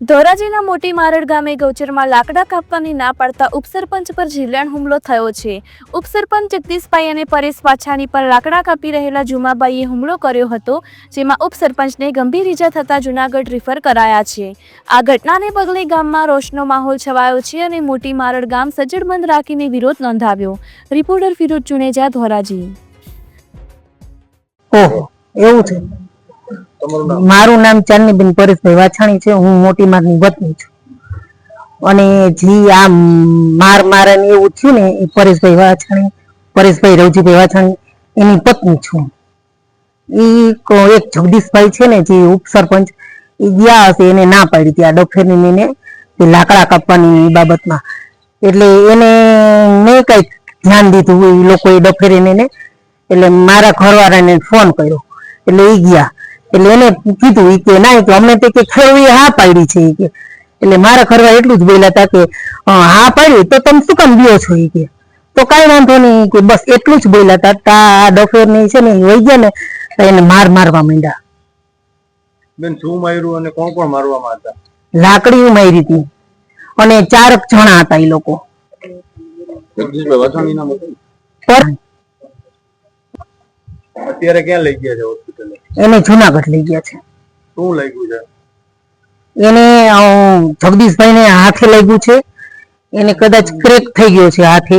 ધોરાજીના મોટી મારડ ગામે ગૌચરમાં લાકડા કાપવાની ના પાડતા ઉપસરપંચ પર જીવલેણ હુમલો થયો છે. ઉપસરપંચ જગદીશભાઈ અને પરેશ પાછાની પર લાકડા કાપી રહેલા જુમાબાઈએ હુમલો કર્યો હતો, જેમાં ઉપસરપંચને ગંભીર ઈજા થતા જુનાગઢ રિફર કરાયા છે. આ ઘટનાને પગલે ગામમાં રોષનો માહોલ છવાયો છે અને મોટી મારડ ગામ સજ્જડબંધ રાખીને વિરોધ નોંધાવ્યો. રિપોર્ટર ફિરોજ ચુનેજા, ધોરાજી. ઓહો, એવું છે. મારું નામ ચાંદનીબેન પરેશભાઈ વાછાણી છે. હું મોટી મારની વતની છું. અને જી આ માર મારે ને એવું થયું ને, એ પરેશભાઈ વાછાણી, પરેશભાઈ રવજીભાઈ વાછાણી, એની પત્ની છું. ઈ એક જગદીશભાઈ છે ને, જે ઉપસરપંચ એ ગયા હશે, એને ના પાડી હતી આ ડફેરની એને લાકડા કાપવાની બાબતમાં. એટલે એને મેં કઈ ધ્યાન દીધું, એ લોકોએ ડફેરીને એટલે મારા ઘરવાળાને ફોન કર્યો. એટલે એ ગયા. એટલે એને કીધું કે ના તો અમને તે કે ખરવી હા પાડી છે કે. એટલે મારા ખરવા એટલું જ બોલ્યા હતા કે હા પાડી તો તમે શું કામ ગયો છો? કે. તો કાંઈ વાંધો નહીં કે બસ એટલું જ બોલ્યા હતા. તા આ ડફેર ને છે ને હોય ગયા ને એને માર મારવા માંડ્યા. બેન શું માર્યું અને કોણ કોણ મારવામાં હતા? લાકડી મારી હતી. અને ચારક જણા હતા એ લોકો. જગદીશભાઈ પર અત્યારે ક્યાં લઈ ગયા છે હોસ્પિટલે એને જુનાગઢ લઈ ગયા છે. શું લાગ્યું છે? એને જગદીશભાઈ ને હાથે લાગ્યું છે. એને કદાચ ક્રેક થઈ ગયો છે હાથે.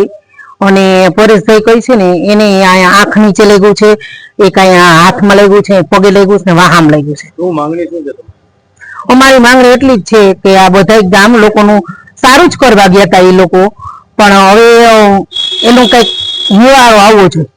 અને પરેશભાઈ કહે છે ને એને અહીંયા આંખ નીચે લાગ્યું છે એક અહીંયા હાથમાં લાગ્યું છે પગે લાગ્યું છે ને વાહામ લાગ્યું છે. શું માંગણી શું છે અમારી માંગણી એટલી જ છે કે આ બધા ગામ લોકોનું સારું જ કરવા ગયા હતા એ લોકો. પણ હવે એનું કંઈક નિવારો આવવો જોઈએ.